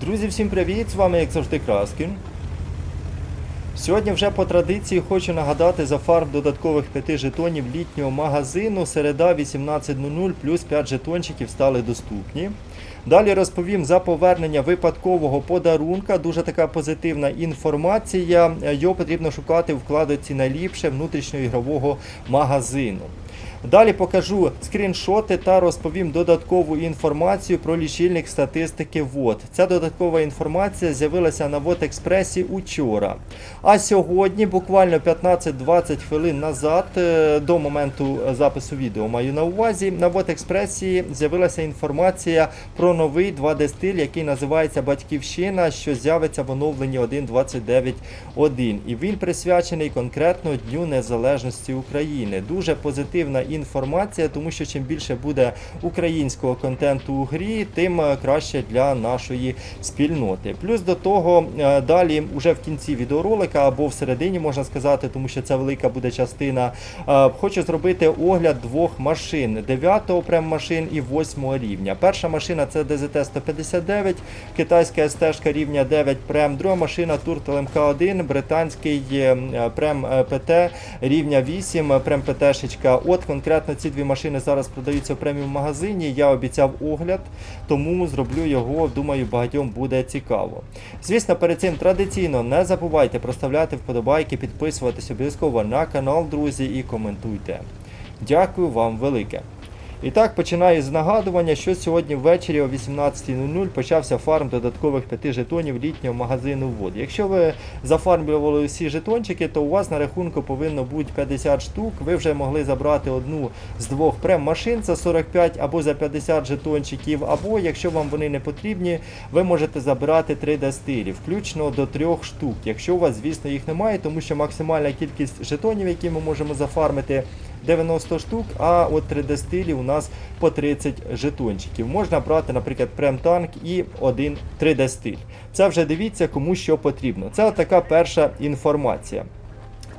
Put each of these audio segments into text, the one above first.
Друзі, всім привіт! З вами, як завжди, Краскін. Сьогодні вже по традиції хочу нагадати за фарм додаткових 5 жетонів літнього магазину. Середа 18.00 плюс 5 жетончиків стали доступні. Далі розповім за повернення випадкового подарунка. Дуже така позитивна інформація. Його потрібно шукати в вкладці найліпше внутрішньоігрового магазину. Далі покажу скріншоти та розповім додаткову інформацію про лічильник статистики ВОД. Ця додаткова інформація з'явилася на ВОД Експресі учора. А сьогодні, буквально 15-20 хвилин назад, е, до моменту запису відео маю на увазі, на ВОД Експресі з'явилася інформація про новий 2D стиль, який називається Батьківщина, що з'явиться в оновленні 1.29.1. І він присвячений конкретно Дню Незалежності України. Дуже позитивна інформація, тому що чим більше буде українського контенту у грі, тим е, краще для нашої спільноти. Плюс до того, е, далі, уже в кінці відеоролика або всередині можна сказати, тому що це велика буде частина. е, Хочу зробити огляд двох машин: 9 прем машин і 8-го рівня. Перша машина це DZT 159, китайська СТ рівня 9 прем. Друга машина Turtle МК1, британський прем ПТ рівня 8, е, прем ПТшечка. От конкретно ці дві машини зараз продаються в преміум магазині. Я обіцяв огляд, тому зроблю його. Думаю, багатьом буде цікаво. Звісно, перед цим традиційно не забувайте проставляти вподобайки, підписуватись обов'язково на канал, друзі, і коментуйте. Дякую вам велике. І так, починаю з нагадування, що сьогодні ввечері о 18.00 почався фарм додаткових 5 жетонів літнього магазину ВОД. Якщо ви зафармлювали всі жетончики, то у вас на рахунку повинно бути 50 штук. Ви вже могли забрати одну з двох прем-машин, це 45 або за 50 жетончиків, або якщо вам вони не потрібні, ви можете забирати 3D стилі, включно до 3 штук. Якщо у вас, звісно, їх немає, тому що максимальна кількість жетонів, які ми можемо зафармити, 90 штук, а от 3D стилі у нас по 30 жетончиків. Можна брати, наприклад, прем-танк і один 3D стиль. Це вже дивіться, кому що потрібно. Це така перша інформація.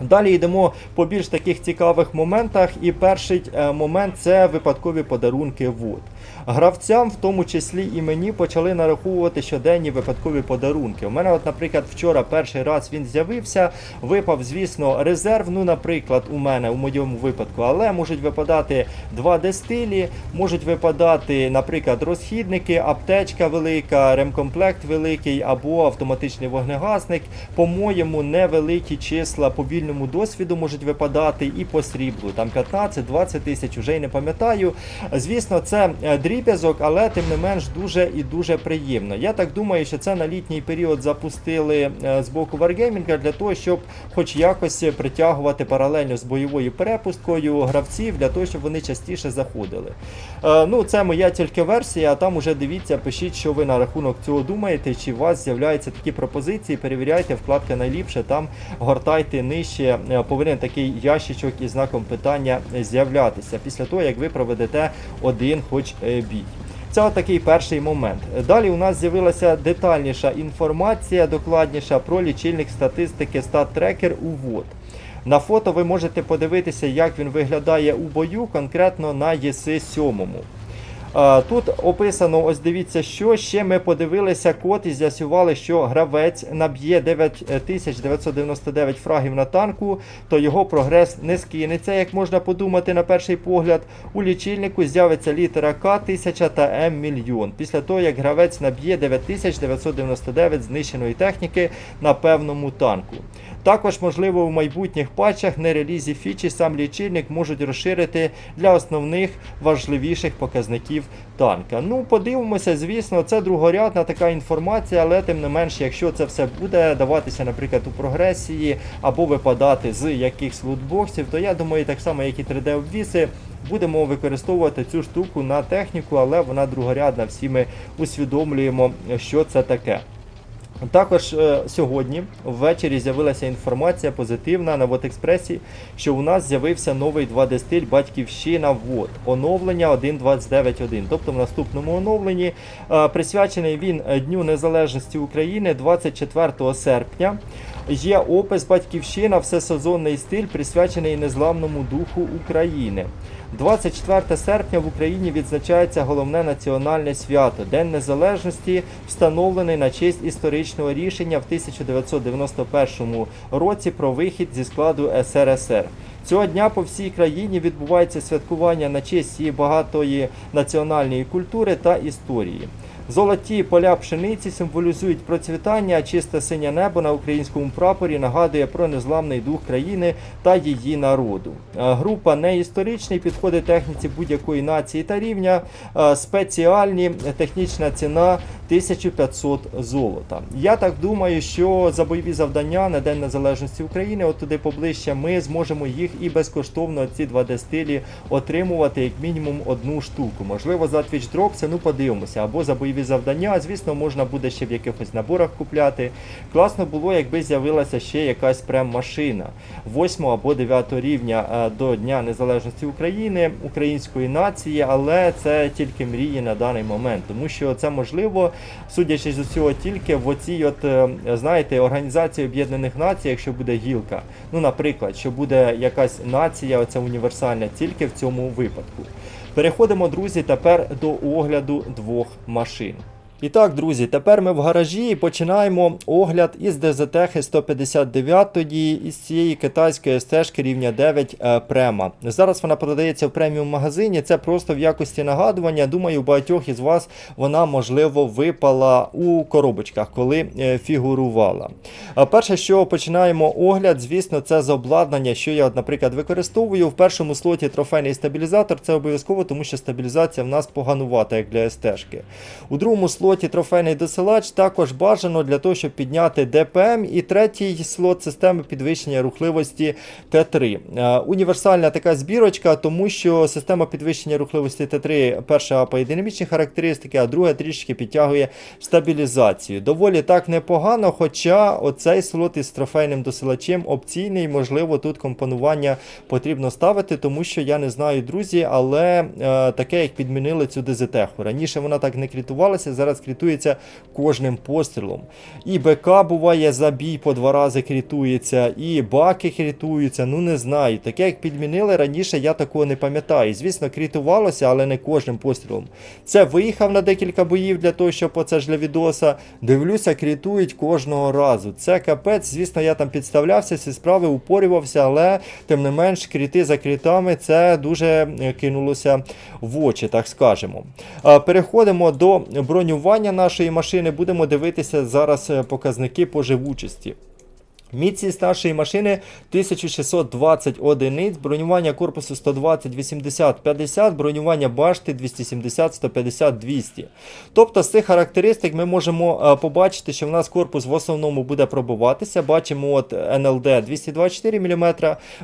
Далі йдемо по більш таких цікавих моментах. І перший е, момент це випадкові подарунки ВОД. Гравцям, в тому числі і мені, почали нараховувати щоденні випадкові подарунки. У мене, от, наприклад, вчора перший раз він з'явився, випав, звісно, резерв. Ну, наприклад, у мене у моєму випадку, але можуть випадати 2D стилі, можуть випадати, наприклад, розхідники, аптечка велика, ремкомплект великий або автоматичний вогнегасник. По-моєму, невеликі числа по вільному досвіду можуть випадати і по сріблу. Там 15-20 тисяч, вже й не пам'ятаю. Звісно, це е, дріб'язок, але тим не менш дуже і дуже приємно. Я так думаю, що це на літній період запустили е, з боку Wargaming для того, щоб хоч якось притягувати паралельно з бойовою перепусткою гравців для того, щоб вони частіше заходили. Е, Ну, це моя тільки версія, а там уже дивіться, пишіть, що ви на рахунок цього думаєте, чи у вас з'являються такі пропозиції. Перевіряйте, вкладка найліпше, там гортайте нижче, е, повинен такий ящичок із знаком питання з'являтися після того, як ви проведете один хоч е, бій. Це такий перший момент. Далі у нас з'явилася детальніша інформація, докладніша про лічильник статистики StatTracker у ВОД. На фото ви можете подивитися, як він виглядає у бою, конкретно на ЄС 7. Тут описано, ось дивіться, що ще ми подивилися код і з'ясували, що гравець наб'є 9999 фрагів на танку, то його прогрес не скинеться, як можна подумати на перший погляд. У лічильнику з'явиться літера К 1000 та М мільйон. Після того, як гравець наб'є 9999 знищеної техніки на певному танку. Також, можливо, в майбутніх патчах на релізі фічі сам лічильник можуть розширити для основних важливіших показників танка. Ну, подивимося, звісно, це другорядна така інформація, але тим не менш, якщо це все буде даватися, наприклад, у прогресії або випадати з якихось лутбоксів, то я думаю, так само, як і 3D-обвіси, будемо використовувати цю штуку на техніку, але вона другорядна. Всі ми усвідомлюємо, що це таке. Також е, сьогодні ввечері з'явилася інформація позитивна на Вотекспресі, що у нас з'явився новий 2D стиль Батьківщина ВОД. Оновлення 1.29.1. Тобто в наступному оновленні е, присвячений він Дню Незалежності України 24 серпня. Є опис Батьківщина, всесезонний стиль, присвячений незламному духу України. 24 серпня в Україні відзначається головне національне свято День Незалежності, встановлений на честь історичного рішення в 1991 році про вихід зі складу СРСР. Цього дня по всій країні відбувається святкування на честь її багатої національної культури та історії. Золоті поля пшениці символізують процвітання, а чисте синє небо на українському прапорі нагадує про незламний дух країни та її народу. Група Група неісторичний підходить техніці будь-якої нації та рівня. Е, Спеціальні технічна ціна 1500 золота. Я так думаю, що за бойові завдання на День Незалежності України, от туди поближче, ми зможемо їх і безкоштовно ці 2D стилі отримувати як мінімум одну штуку. Можливо, за Twitch Drop це ну подивимося, або за бойові завдання. Звісно, можна буде ще в якихось наборах купляти. Класно було, якби з'явилася ще якась прем-машина 8 або 9 рівня е, до Дня Незалежності України, української нації, але це тільки мрії на даний момент, тому що це можливо, судячи з усього, тільки в оцій, от е, знаєте, організації Об'єднаних Націй, якщо буде гілка. Ну, наприклад, що буде якась нація, оця універсальна, тільки в цьому випадку. Переходимо, друзі, тепер до огляду двох машин. І так, друзі, тепер ми в гаражі і починаємо огляд із DZT 159 із цієї китайської стежки рівня 9 е, Према. Зараз вона продається в преміум магазині. Це просто в якості нагадування. Думаю, у багатьох із вас вона можливо випала у коробочках, коли е, фігурувала. А перше, що починаємо огляд, звісно, це з обладнання, що я, наприклад, використовую. В першому слоті трофейний стабілізатор. Це обов'язково, тому що стабілізація в нас поганувата, як для СТ-шки. У другому слоті трофейний досилач також бажано для того, щоб підняти ДПМ. І третій слот системи підвищення рухливості Т3. Е, Універсальна така збірочка, тому що система підвищення рухливості Т3 перша апає динамічні характеристики, а друга трішки підтягує стабілізацію. Доволі так непогано, хоча оцей слот із трофейним досилачем опційний, можливо, тут компонування потрібно ставити, тому що я не знаю, друзі, але е, таке, як підмінили цю дезетеху. Раніше вона так не крітувалася, зараз крітується кожним пострілом. І БК буває забій по два рази крітується, і баки крітуються. Ну не знаю. Таке, як підмінили раніше, я такого не пам'ятаю. Звісно, крітувалося, але не кожним пострілом. Це виїхав на декілька боїв для того, щоб оце ж для відоса. Дивлюся, крітують кожного разу. Це капець. Звісно, я там підставлявся, ці справи упорювався, але тим не менш, кріти за крітами це дуже е, кинулося в очі, так скажемо. Переходимо до бронювання нашої машини. Будемо дивитися зараз е, показники по живучості. Міцність нашої машини 1620 одиниць, бронювання корпусу 120, 80, 50, бронювання башти 270, 150, 200. Тобто з цих характеристик ми можемо е, побачити, що в нас корпус в основному буде пробиватися. Бачимо от НЛД 224 мм,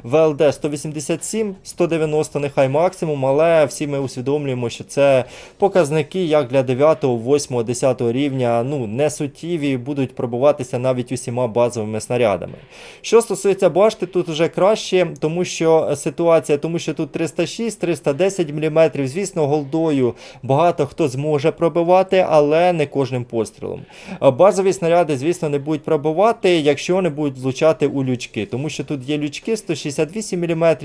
ВЛД 187, 190 нехай максимум, але всі ми усвідомлюємо, що це показники як для 9, 8, 10 рівня, ну не суттєві, будуть пробиватися навіть усіма базовими снарядами. Що стосується башти, тут вже краще, тому що ситуація, тому що тут 306-310 мм. Звісно, голдою багато хто зможе пробивати, але не кожним пострілом. Базові снаряди, звісно, не будуть пробивати, якщо не будуть влучати у лючки, тому що тут є лючки 168 мм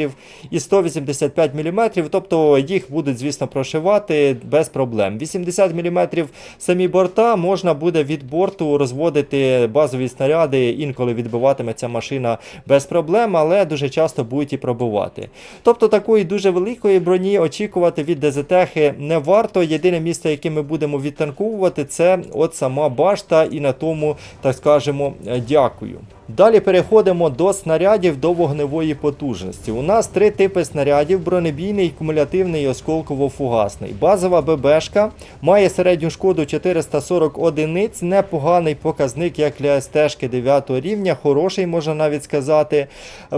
і 185 мм, тобто їх будуть, звісно, прошивати без проблем. 80 мм самі борта можна буде від борту розводити базові снаряди, інколи відбиватиме ця машина без проблем, але дуже часто будуть і пробувати. Тобто такої дуже великої броні очікувати від ДЗТехи не варто. Єдине місце, яке ми будемо відтанковувати, це от сама башта, і на тому, так скажемо, е, дякую. Далі переходимо до снарядів до вогневої потужності. У нас три типи снарядів: бронебійний, кумулятивний і осколково-фугасний. Базова ББшка має середню шкоду 440 одиниць, непоганий показник, як для СТ-шки 9 рівня, хороший, можна навіть сказати.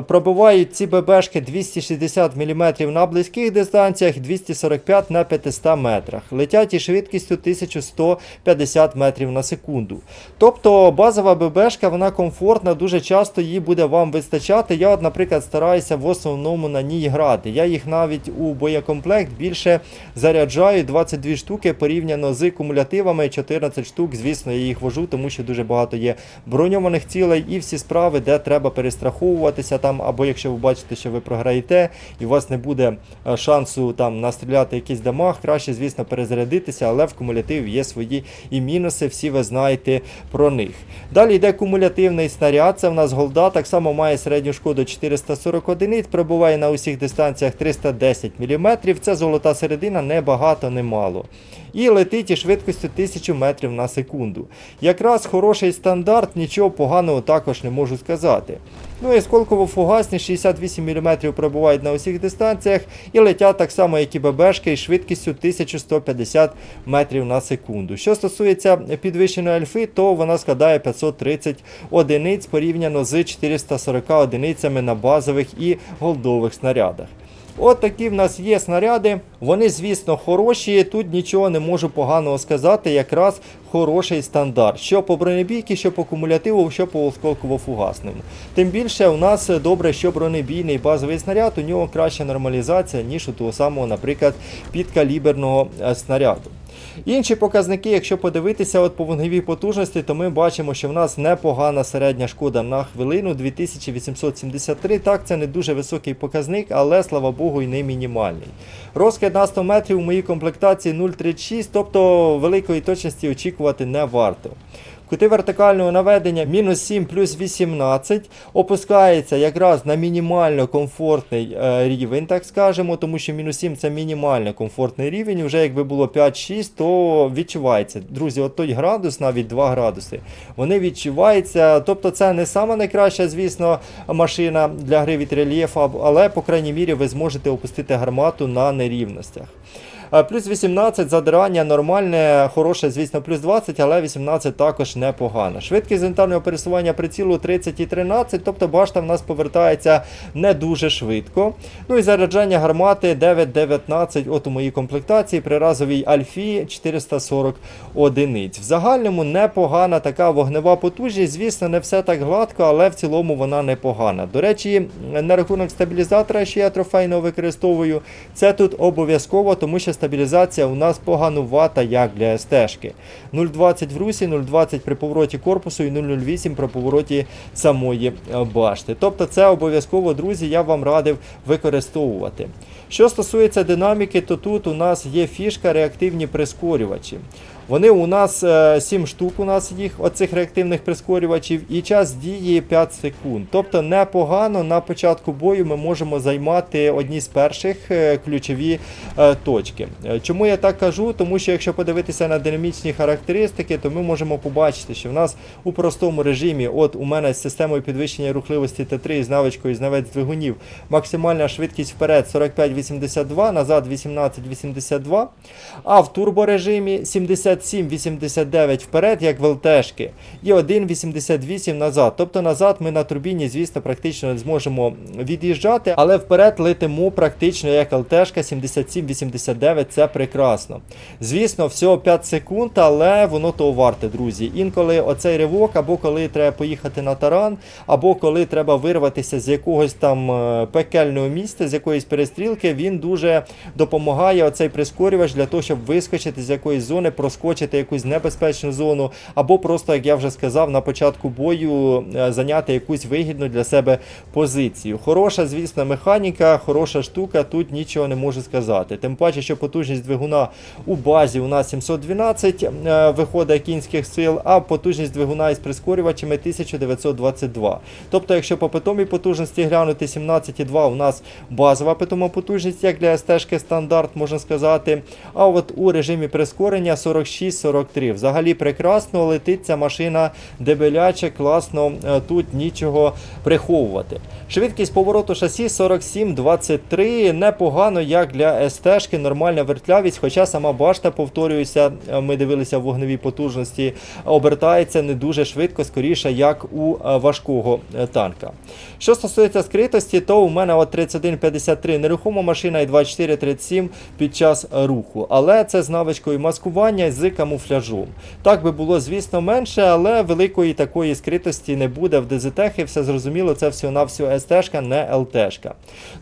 Пробивають ці ББшки 260 мм на близьких дистанціях, 245 на 500 метрах. Летять із швидкістю 1150 метрів на секунду. Тобто базова ББшка, вона комфортна, дуже часто її буде вам вистачати. Я, от, наприклад, стараюся в основному на ній грати. Я їх навіть у боєкомплект більше заряджаю 22 штуки порівняно з кумулятивами 14 штук. Звісно, я їх вожу, тому що дуже багато є броньованих цілей, і всі всі справи, де треба перестраховуватися там, або якщо ви бачите, що ви програєте, і у вас не буде е, шансу там настріляти якийсь дамаг, краще, звісно, перезарядитися, але в кумулятиві є свої і мінуси, всі ви знаєте про них. Далі йде кумулятивний снаряд, це в нас голда, так само має середню шкоду 440 одиниць, пробуває на усіх дистанціях 310 мм. Це золота середина, не багато, не мало. І летить із швидкістю 1000 метрів на секунду. Якраз хороший стандарт, нічого поганого також не можу сказати. Ну і сколково-фугасні 68 мм пробувають на усіх дистанціях і летять так само, як і ББшки, із швидкістю 1150 метрів на секунду. Що стосується підвищеної альфи, то вона складає 530 одиниць порівняно з 440 одиницями на базових і голдових снарядах. От такі в нас є снаряди. Вони, звісно, хороші. Тут нічого не можу поганого сказати. Якраз хороший стандарт. Що по бронебійки, що по кумулятиву, що по осколково-фугасному. Тим більше у нас добре, що бронебійний базовий снаряд, у нього краща нормалізація, ніж у того самого, наприклад, підкаліберного е, снаряду. Інші показники, якщо подивитися от по вогневій потужності, то ми бачимо, що в нас непогана середня шкода на хвилину 2873. Так, це не дуже високий показник, але слава Богу, і не мінімальний. Розкид на 100 метрів у моїй комплектації 0,36, тобто великої точності очікувати не варто. Кути вертикального наведення мінус 7 плюс 18 опускається якраз на мінімально комфортний е, рівень, так скажемо, тому що мінус 7 це мінімально комфортний рівень. Вже якби було 5-6, то відчувається. Друзі, от той градус, навіть 2 градуси, вони відчуваються. Тобто це не сама найкраща, звісно, машина для гри від рельєфа, але, по крайній мірі, ви зможете опустити гармату на нерівностях. Е, Плюс 18 задирання нормальне, хороше, звісно, плюс 20, але 18 також непогано. Швидкість зентального пересування прицілу 30 і 13, тобто башта в нас повертається не дуже швидко. Ну і заряджання гармати 9-19, от у моїй комплектації при разовій альфі 440 одиниць. В загальному непогана така вогнева потужність. Звісно, не все так гладко, але в цілому вона непогана. До речі, на рахунок стабілізатора, що я трофейно використовую, це тут обов'язково, тому що стабілізація у нас поганувата, як для СТ-шки. 0,20 в русі, 0,20 при повороті корпусу і 0,08 при повороті самої е, башти. Тобто це обов'язково, друзі, я вам радив використовувати. Що стосується динаміки, то тут у нас є фішка реактивні прискорювачі. Вони у нас 7 штук, у нас їх, оцих реактивних прискорювачів, і час дії 5 секунд. Тобто непогано на початку бою ми можемо займати одні з перших е, ключові е, точки. Е, Чому я так кажу? Тому що якщо подивитися на динамічні характеристики, то ми можемо побачити, що в нас у простому режимі, от у мене з системою підвищення рухливості Т3 з навичкою знавець двигунів, максимальна швидкість вперед 45-82, назад 18-82, а в турборежимі 77-89 вперед, як в ЛТшки, і 1,88 назад. Тобто назад ми на турбіні, звісно, практично не зможемо від'їжджати, але вперед летимо практично як ЛТшка 77-89, це прекрасно. Звісно, всього 5 секунд, але воно того варте, друзі. Інколи оцей ривок, або коли треба поїхати на таран, або коли треба вирватися з якогось там е, пекельного місця, з якоїсь перестрілки, він дуже допомагає оцей прискорювач для того, щоб вискочити з якоїсь зони, проскочити якусь небезпечну зону, або просто, як я вже сказав, на початку бою е, зайняти якусь вигідну для себе позицію. Хороша, звісно, механіка, хороша штука, тут нічого не можу сказати. Тим паче, що потужність двигуна у базі у нас 712 е, виходить кінських сил, а потужність двигуна із прискорювачами 1922. Тобто, якщо по питомій потужності глянути 17,2 у нас базова питома потужність, як для СТ-шки стандарт, можна сказати. А от у режимі прискорення 46-43. Взагалі прекрасно летить ця машина дебеляче, класно, е, тут нічого приховувати. Швидкість повороту шасі 47-23, непогано, як для СТ-шки, нормальна вертлявість, хоча сама башта, повторююся, е, ми дивилися в вогневій потужності, обертається не дуже швидко, скоріше, як у е, важкого танка. Що стосується скритості, то у мене от 31-53 нерухома машина і 24-37 під час руху. Але це з навичкою маскування з з камуфляжом. Так би було, звісно, менше, але великої такої скритості не буде в ДЗТехи. Все зрозуміло, це всього-навсього СТ-шка, не ЛТ-шка.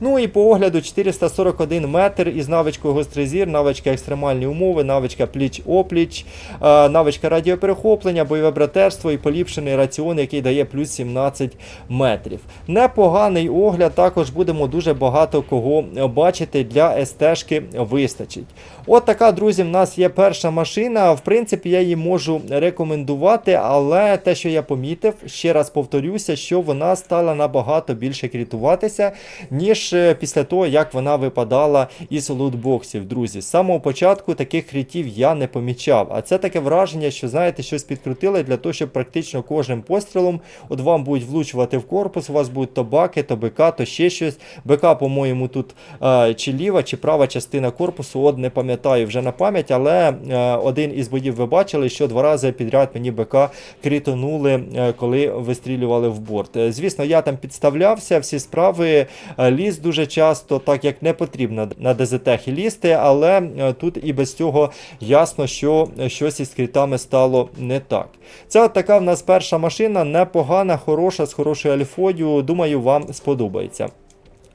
Ну і по огляду 441 метр із навичкою гострий зір, навичка екстремальні умови, навичка пліч-опліч, е, навичка радіоперехоплення, бойове братерство і поліпшений раціон, який дає плюс 17 метрів. Непоганий огляд, також будемо дуже багато кого бачити для СТ-шки вистачить. От така, друзі, в нас є перша машина. В принципі, я її можу рекомендувати, але те, що я помітив, ще раз повторюся, що вона стала набагато більше крітуватися, ніж е, після того, як вона випадала із лутбоксів. Друзі, з самого початку таких крітів я не помічав. А це таке враження, що знаєте, щось підкрутили для того, щоб практично кожним пострілом от вам будуть влучувати в корпус, у вас будуть то баки, то БК, то ще щось. БК, по-моєму, тут е, чи ліва, чи права частина корпусу, от не пам'ятаю вже на пам'ять, але е, один із боїв ви бачили, що два рази підряд мені БК крітонули, е, коли вистрілювали в борт. Е, Звісно, я там підставлявся, всі справи е, ліз дуже часто, так як не потрібно на ДЗТехі лізти, але тут і без цього ясно, що щось із крітами стало не так. Це от така в нас перша машина, непогана, хороша, з хорошою альфою. Думаю, вам сподобається.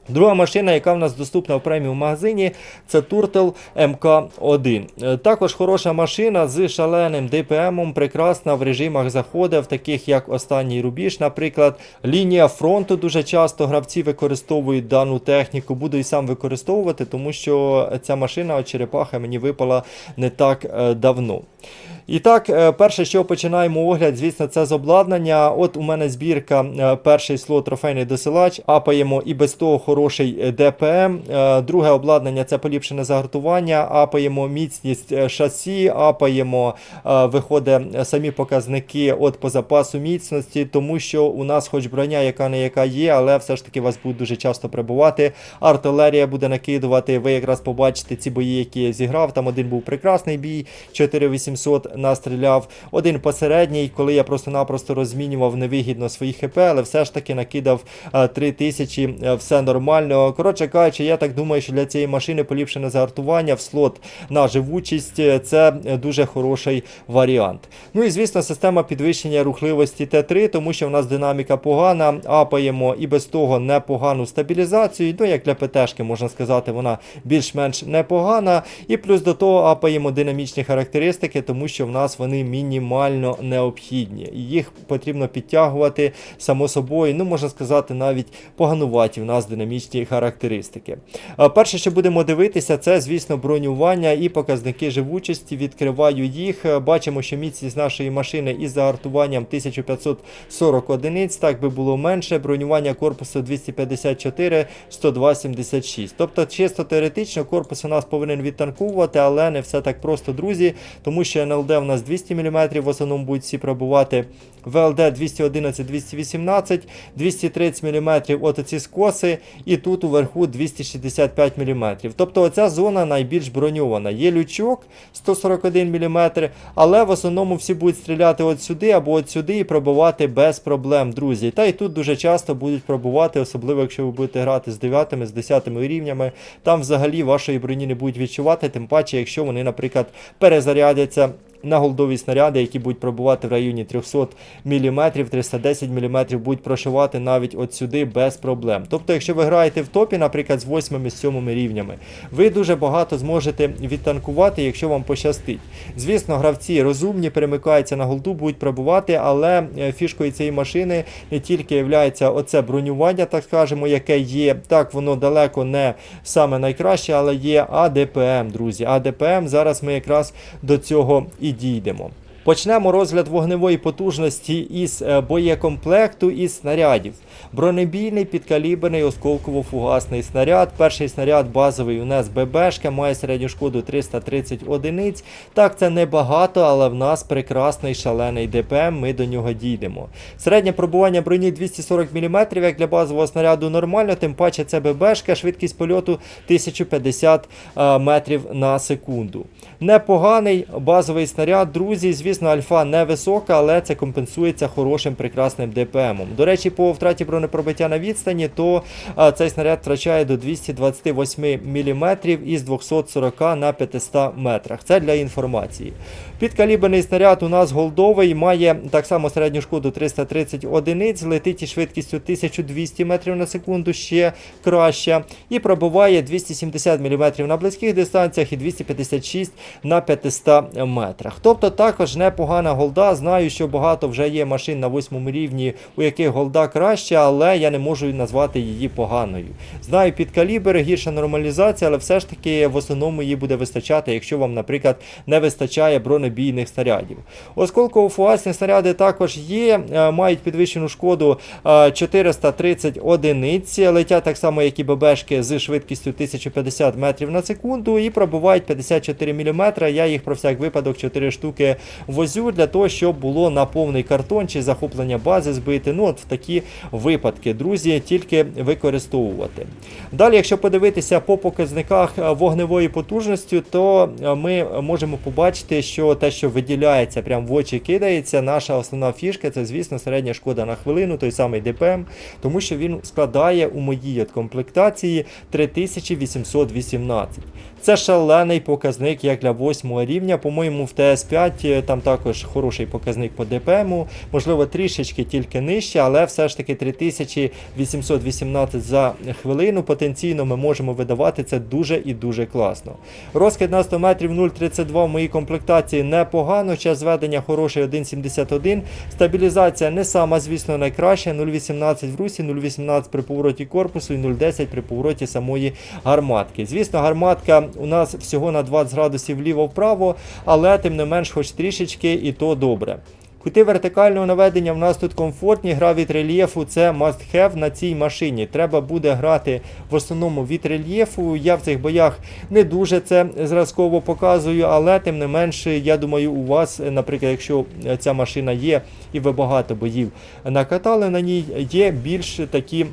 Друга машина, яка в нас доступна в преміум магазині, це Turtle MK1. Е, Також хороша машина з шаленим DPM, прекрасна в режимах заходів, таких як останній рубіж, наприклад. Лінія фронту дуже часто гравці використовують дану техніку. Буду і сам використовувати, тому що ця машина от черепаха мені випала не так е, давно. І так, е, перше, що починаємо огляд, звісно, це з обладнання. От у мене збірка, е, перший слот трофейний досилач, апаємо і без того хороший е, ДПМ. Друге обладнання це поліпшене загартування, апаємо міцність шасі, апаємо, виходить самі показники от по запасу міцності, тому що у нас хоч броня, яка не яка є, але все ж таки вас будуть дуже часто прибувати. Артилерія буде накидувати. Ви якраз побачите ці бої, які я зіграв. Там один був прекрасний бій, 4800 настріляв. Один посередній, коли я просто-напросто розмінював невигідно свої хп, але все ж таки накидав е, 3000, е, все нормально. Коротше кажучи, я так думаю, що для цієї машини поліпшене загартування в слот на живучість е, це е, дуже хороший варіант. Ну і звісно, система підвищення рухливості Т3, тому що в нас динаміка погана, апаємо і без того непогану стабілізацію. Ну, як для ПТшки, можна сказати, вона більш-менш непогана. І плюс до того апаємо динамічні характеристики, тому що в нас вони мінімально необхідні. Їх потрібно підтягувати само собою. Ну, можна сказати, навіть погануваті в нас динамічні характеристики. Перше, що будемо дивитися, це, звісно, бронювання і показники живучості. Відкриваю їх. Е, Бачимо, що міцність нашої машини із загартуванням 1540 одиниць, так би було менше. Бронювання корпусу 254, 102,76. Тобто, чисто теоретично, корпус у нас повинен відтанкувати, але не все так просто, друзі, тому що НЛД у нас 200 мм, в основному будуть всі пробувати. ВЛД 211-218, 230 мм от оці скоси, і тут уверху 265 мм. Тобто оця зона найбільш броньована. Є лючок 141 мм, але в основному всі будуть стріляти от сюди або от сюди і пробувати без проблем, друзі. Та і тут дуже часто будуть пробувати, особливо якщо ви будете грати з 9, з 10 рівнями. Там взагалі вашої броні не будуть відчувати, тим паче, якщо вони, наприклад, перезарядяться на голдові снаряди, які будуть пробувати в районі 300 мм, 310 мм, будуть прошивати навіть от сюди без проблем. Тобто, якщо ви граєте в топі, наприклад, з 8 з 7 рівнями, ви дуже багато зможете відтанкувати, якщо вам пощастить. Звісно, гравці розумні, перемикаються на голду, будуть пробувати, але е, фішкою цієї машини не тільки є оце бронювання, так скажемо, яке є. Так, воно далеко не саме найкраще, але є АДПМ, друзі. АДПМ зараз ми якраз до цього і дійдемо. Почнемо розгляд вогневої потужності із е, боєкомплекту і снарядів. Бронебійний підкаліберний осколково-фугасний снаряд. Перший снаряд базовий у нас ББшка, має середню шкоду 330 одиниць. Так, це небагато, але в нас прекрасний шалений ДПМ, ми до нього дійдемо. Середнє пробування броні 240 мм, як для базового снаряду нормально, тим паче це ББшка, швидкість польоту 1050 е, метрів на секунду. Непоганий базовий снаряд, друзі. Звісно, альфа не висока, але це компенсується хорошим прекрасним ДПМом. До речі, по втраті бронепробиття на відстані, то цей снаряд втрачає до 228 мм із 240 на 500 метрах. Це для інформації. Підкаліберний снаряд у нас голдовий, має так само середню шкоду 330 одиниць, летить із швидкістю 1200 метрів на секунду, ще краще, і пробиває 270 мм на близьких дистанціях і 256 на 500 метрах. Тобто також непогана голда. Знаю, що багато вже є машин на восьмому рівні, у яких голда краще, але я не можу назвати її поганою. Знаю під калібр, гірша нормалізація, але все ж таки в основному її буде вистачати, якщо вам, наприклад, не вистачає бронебійних снарядів. Осколково фугасні снаряди також є, е, мають підвищену шкоду е, 430 одиниць, летять так само, як і ББшки з швидкістю 1050 метрів на секунду і пробувають 54 мм. Я їх про всяк випадок 4 штуки возю для того, щоб було на повний картон чи захоплення бази збити. Ну, от в такі випадки, друзі, тільки використовувати. Далі, якщо подивитися по показниках е, вогневої потужності, то е, ми можемо побачити, що те, що виділяється, прям в очі кидається, наша основна фішка це, звісно, середня шкода на хвилину, той самий ДПМ, тому що він складає у моїй комплектації 3818. Це шалений показник як для 8 рівня. По-моєму, в ТС5 е, там також хороший показник по ДПМу, можливо, трішечки тільки нижче, але все ж таки 3818 за хвилину. Потенційно ми можемо видавати це дуже і дуже класно. Розкид на 100 метрів 0,32 в моїй комплектації непогано. Час зведення хороший 1,71. Стабілізація не сама, звісно, найкраща. 0,18 в русі, 0,18 при повороті корпусу і 0,10 при повороті самої гарматки. Звісно, гарматка у нас всього на 20 градусів вліво-вправо, але тим не менш, хоч трішечки, і то добре. Кути вертикального наведення в нас тут комфортні, гра від рельєфу це must have на цій машині. Треба буде грати в основному від рельєфу. Я в цих боях не дуже це зразково показую, але тим не менш, я думаю, у вас, наприклад, якщо ця машина є і ви багато боїв накатали на ній, є більш такі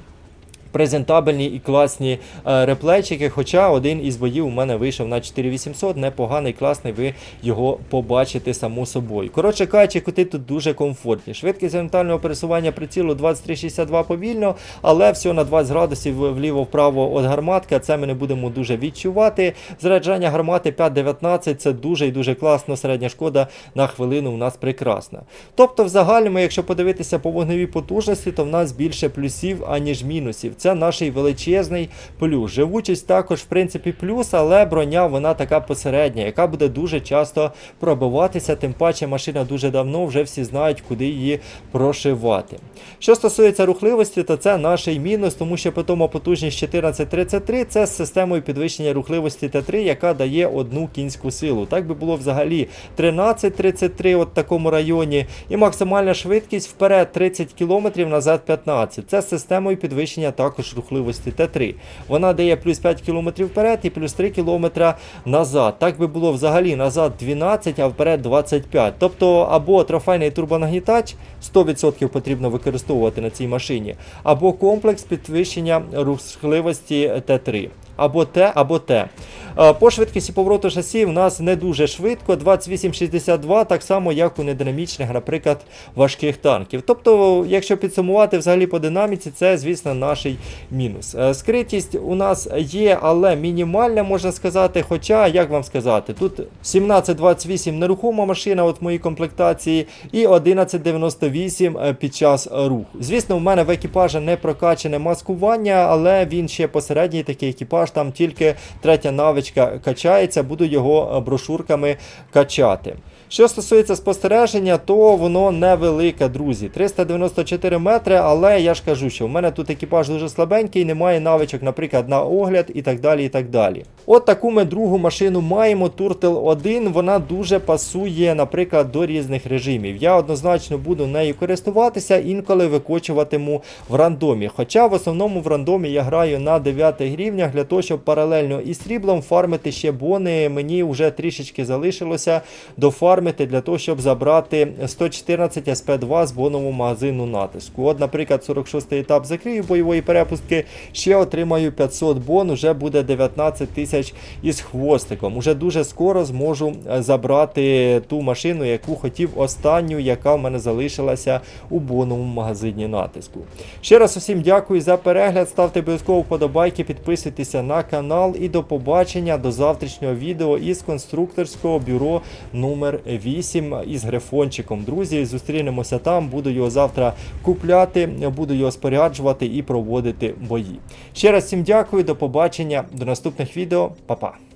презентабельні і класні е, реплейчики. Хоча один із боїв у мене вийшов на 4800, непоганий, класний, ви його побачите само собою. Коротше кажучи, кути тут дуже комфортні. Швидкість горизонтального пересування прицілу 2362 повільно, але все на 20 градусів вліво-вправо від гарматка. Це ми не будемо дуже відчувати. Заряджання гармати 5.19 це дуже і дуже класно. Середня шкода на хвилину у нас прекрасна. Тобто, в загальному, якщо подивитися по вогневій потужності, то в нас більше плюсів, аніж мінусів. Це наш величезний плюс. Живучість також, в принципі, плюс, але броня вона така посередня, яка буде дуже часто пробиватися. Тим паче машина дуже давно, вже всі знають, куди її прошивати. Що стосується рухливості, то це наш мінус, тому що питома потужність 1433 це з системою підвищення рухливості Т3, яка дає одну кінську силу. Так би було взагалі 1333 от такому районі. І максимальна швидкість вперед 30 км, назад 15 Це з системою підвищення також рухливості Т3. Вона дає плюс 5 км вперед і плюс 3 км назад. Так би було взагалі назад 12, а вперед 25. Тобто або трофейний турбонагнітач 100% потрібно використовувати на цій машині, або комплекс підвищення рухливості Т3. Або те, або те. Е, По швидкості повороту шасі в нас не дуже швидко, 28,62, так само, як у нединамічних, наприклад, важких танків. Тобто, якщо підсумувати взагалі по динаміці, це, звісно, наш мінус. Е, Скритість у нас є, але мінімальна, можна сказати. Хоча, як вам сказати, тут 17,28 нерухома машина от в моїй комплектації і 11,98 е, під час руху. Звісно, у мене в екіпажі не прокачане маскування, але він ще посередній такий екіпаж, там тільки третя навичка качається, буду його е, брошурками качати. Що стосується спостереження, то воно невелике, друзі. 394 метри, але я ж кажу, що в мене тут екіпаж дуже слабенький, немає навичок, наприклад, на огляд і так далі. і так далі. От таку ми другу машину маємо, Turtle 1, вона дуже пасує, наприклад, до різних режимів. Я однозначно буду нею користуватися, інколи викочуватиму в рандомі. Хоча в основному в рандомі я граю на 9 рівнях для того, щоб паралельно із сріблом фармити ще бони. Мені вже трішечки залишилося до фарму пофармити для того, щоб забрати 114 СП2 з бонового магазину натиску. От, наприклад, 46 етап закрию бойової перепустки, ще отримаю 500 бон, уже буде 19 тисяч із хвостиком. Уже дуже скоро зможу е, забрати ту машину, яку хотів останню, яка в мене залишилася у боновому магазині натиску. Ще раз усім дякую за перегляд. Ставте обов'язково вподобайки, підписуйтеся на канал і до побачення до завтрашнього відео із конструкторського бюро номер 8 із грифончиком. Друзі, зустрінемося там. Буду його завтра купляти, буду його споряджувати і проводити бої. Ще раз всім дякую, до побачення, до наступних відео. Па-па.